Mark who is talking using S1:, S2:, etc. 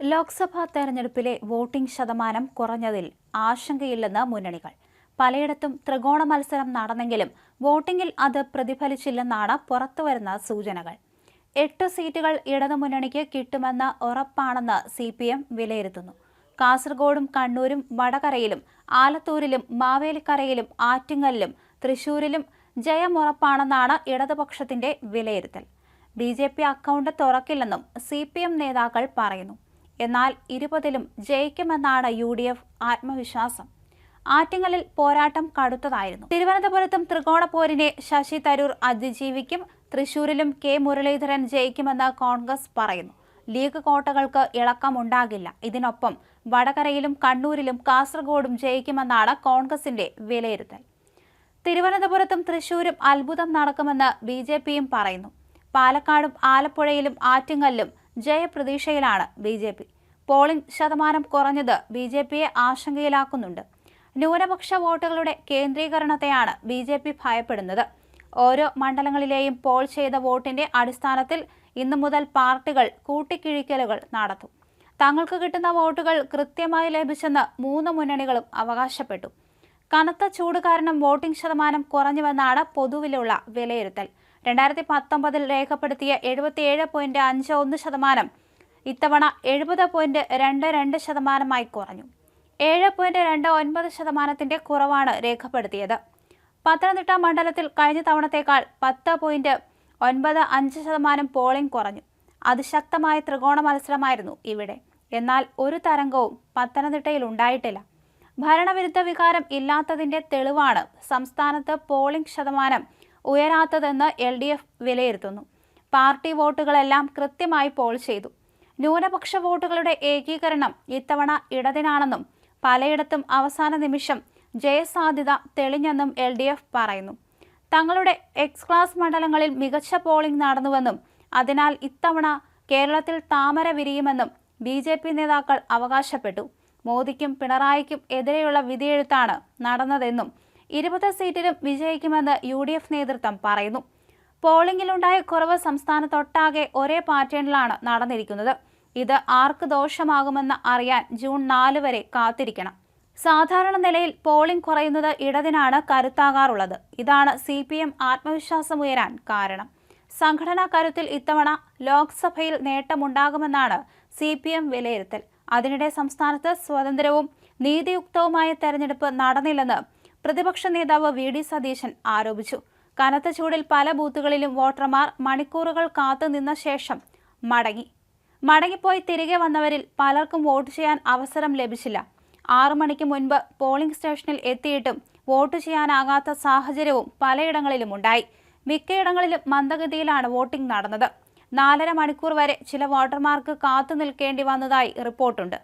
S1: ലോക്സഭാ തെരഞ്ഞെടുപ്പിലെ വോട്ടിംഗ് ശതമാനം കുറഞ്ഞതിൽ ആശങ്കയില്ലെന്ന് മുന്നണികൾ. പലയിടത്തും ത്രികോണ മത്സരം നടന്നെങ്കിലും വോട്ടിംഗിൽ അത് പ്രതിഫലിച്ചില്ലെന്നാണ് പുറത്തുവരുന്ന സൂചനകൾ. എട്ട് സീറ്റുകൾ ഇടതുമുന്നണിക്ക് കിട്ടുമെന്ന ഉറപ്പാണെന്ന് സി പി എം വിലയിരുത്തുന്നു. കാസർഗോഡും കണ്ണൂരും വടകരയിലും ആലത്തൂരിലും മാവേലിക്കരയിലും ആറ്റിങ്ങലിലും തൃശൂരിലും ജയമുറപ്പാണെന്നാണ് ഇടതുപക്ഷത്തിന്റെ വിലയിരുത്തൽ. ബി ജെ പി അക്കൗണ്ട് തുറക്കില്ലെന്നും സി പി എം നേതാക്കൾ പറയുന്നു. എന്നാൽ ഇരുപതിലും ജയിക്കുമെന്നാണ് യു ഡി എഫ് ആത്മവിശ്വാസം. ആറ്റിങ്ങലിൽ പോരാട്ടം കടുത്തതായിരുന്നു. തിരുവനന്തപുരത്തും ത്രികോണ പോരിനെ ശശി തരൂർ അതിജീവിക്കും. തൃശൂരിലും കെ മുരളീധരൻ ജയിക്കുമെന്ന് കോൺഗ്രസ് പറയുന്നു. ലീഗ് കോട്ടകൾക്ക് ഇളക്കമുണ്ടാകില്ല. ഇതിനൊപ്പം വടകരയിലും കണ്ണൂരിലും കാസർഗോഡും ജയിക്കുമെന്നാണ് കോൺഗ്രസിന്റെ വിലയിരുത്തൽ. തിരുവനന്തപുരത്തും തൃശൂരും അത്ഭുതം നടക്കുമെന്ന് ബി ജെ പിയും പറയുന്നു. പാലക്കാടും ആലപ്പുഴയിലും ആറ്റിങ്ങലിലും ജയപ്രതീക്ഷയിലാണ് ബി ജെ പി. പോളിംഗ് ശതമാനം കുറഞ്ഞത് ബി ജെ പിയെ ആശങ്കയിലാക്കുന്നുണ്ട്. ന്യൂനപക്ഷ വോട്ടുകളുടെ കേന്ദ്രീകരണത്തെയാണ് ബി ജെ പി ഭയപ്പെടുന്നത്. ഓരോ മണ്ഡലങ്ങളിലെയും പോൾ ചെയ്ത വോട്ടിന്റെ അടിസ്ഥാനത്തിൽ ഇന്നു മുതൽ പാർട്ടികൾ കൂട്ടിക്കിഴിക്കലുകൾ നടത്തും. തങ്ങൾക്ക് കിട്ടുന്ന വോട്ടുകൾ കൃത്യമായി ലഭിച്ചെന്ന് മൂന്ന് മുന്നണികളും അവകാശപ്പെട്ടു. കനത്ത ചൂട് കാരണം വോട്ടിംഗ് ശതമാനം കുറഞ്ഞുവെന്നാണ് പൊതുവിലുള്ള വിലയിരുത്തൽ. രണ്ടായിരത്തി പത്തൊമ്പതിൽ രേഖപ്പെടുത്തിയ എഴുപത്തിയേഴ് പോയിന്റ് അഞ്ച് ഒന്ന് ശതമാനം ഇത്തവണ എഴുപത് പോയിന്റ് രണ്ട് രണ്ട് ശതമാനമായി കുറഞ്ഞു. ഏഴ് പോയിന്റ് രണ്ട് ഒൻപത് ശതമാനത്തിന്റെ കുറവാണ് രേഖപ്പെടുത്തിയത്. പത്തനംതിട്ട മണ്ഡലത്തിൽ കഴിഞ്ഞ തവണത്തേക്കാൾ പത്ത് പോയിന്റ് ഒൻപത് അഞ്ച് ശതമാനം പോളിംഗ് കുറഞ്ഞു. അതിശക്തമായ ത്രികോണ മത്സരമായിരുന്നു ഇവിടെ. എന്നാൽ ഒരു തരംഗവും പത്തനംതിട്ടയിൽ ഉണ്ടായിട്ടില്ല. ഭരണവിരുദ്ധ വികാരം ഇല്ലാത്തതിന്റെ തെളിവാണ് സംസ്ഥാനത്ത് പോളിംഗ് ശതമാനം ഉയരാത്തതെന്ന് എൽ വിലയിരുത്തുന്നു. പാർട്ടി വോട്ടുകളെല്ലാം കൃത്യമായി പോൾ ചെയ്തു. ന്യൂനപക്ഷ വോട്ടുകളുടെ ഏകീകരണം ഇത്തവണ ഇടതിനാണെന്നും പലയിടത്തും അവസാന നിമിഷം ജയസാധ്യത തെളിഞ്ഞെന്നും എൽ ഡി എഫ് പറയുന്നു. തങ്ങളുടെ എക്സ് ക്ലാസ് മണ്ഡലങ്ങളിൽ മികച്ച പോളിംഗ് നടന്നുവെന്നും അതിനാൽ ഇത്തവണ കേരളത്തിൽ താമര വിരിയുമെന്നും ബി ജെ പി നേതാക്കൾ അവകാശപ്പെട്ടു. മോദിക്കും പിണറായിക്കും എതിരെയുള്ള വിധിയെഴുത്താണ് നടന്നതെന്നും ഇരുപത് സീറ്റിലും വിജയിക്കുമെന്ന് യു ഡി എഫ് നേതൃത്വം പറയുന്നു. പോളിംഗിലുണ്ടായ കുറവ് സംസ്ഥാനത്തൊട്ടാകെ ഒരേ പാറ്റേണിലാണ് നടന്നിരിക്കുന്നത്. ഇത് ആർക്ക് ദോഷമാകുമെന്ന് അറിയാൻ ജൂൺ നാല് വരെ കാത്തിരിക്കണം. സാധാരണ നിലയിൽ പോളിംഗ് കുറയുന്നത് ഇടതിനാണ് കരുത്താകാറുള്ളത്. ഇതാണ് സി പി എം ആത്മവിശ്വാസമുയരാൻ കാരണം. സംഘടനാ കരുത്തിൽ ഇത്തവണ ലോക്സഭയിൽ നേട്ടമുണ്ടാകുമെന്നാണ് സി പി എം വിലയിരുത്തൽ. അതിനിടെ സംസ്ഥാനത്ത് സ്വതന്ത്രവും നീതിയുക്തവുമായ തെരഞ്ഞെടുപ്പ് നടന്നില്ലെന്ന് പ്രതിപക്ഷ നേതാവ് വി ഡി സതീശൻ ആരോപിച്ചു. കനത്ത ചൂടിൽ പല ബൂത്തുകളിലും വോട്ടർമാർ മണിക്കൂറുകൾ കാത്തുനിന്ന ശേഷം മടങ്ങി. മടങ്ങിപ്പോയി തിരികെ വന്നവരിൽ പലർക്കും വോട്ട് ചെയ്യാൻ അവസരം ലഭിച്ചില്ല. ആറു മണിക്ക് മുൻപ് പോളിംഗ് സ്റ്റേഷനിൽ എത്തിയിട്ടും വോട്ട് ചെയ്യാനാകാത്ത സാഹചര്യവും പലയിടങ്ങളിലും ഉണ്ടായി. മിക്കയിടങ്ങളിലും മന്ദഗതിയിലാണ് വോട്ടിംഗ് നടന്നത്. നാലര മണിക്കൂർ വരെ ചില വോട്ടർമാർക്ക് കാത്തു നിൽക്കേണ്ടി വന്നതായി റിപ്പോർട്ടുണ്ട്.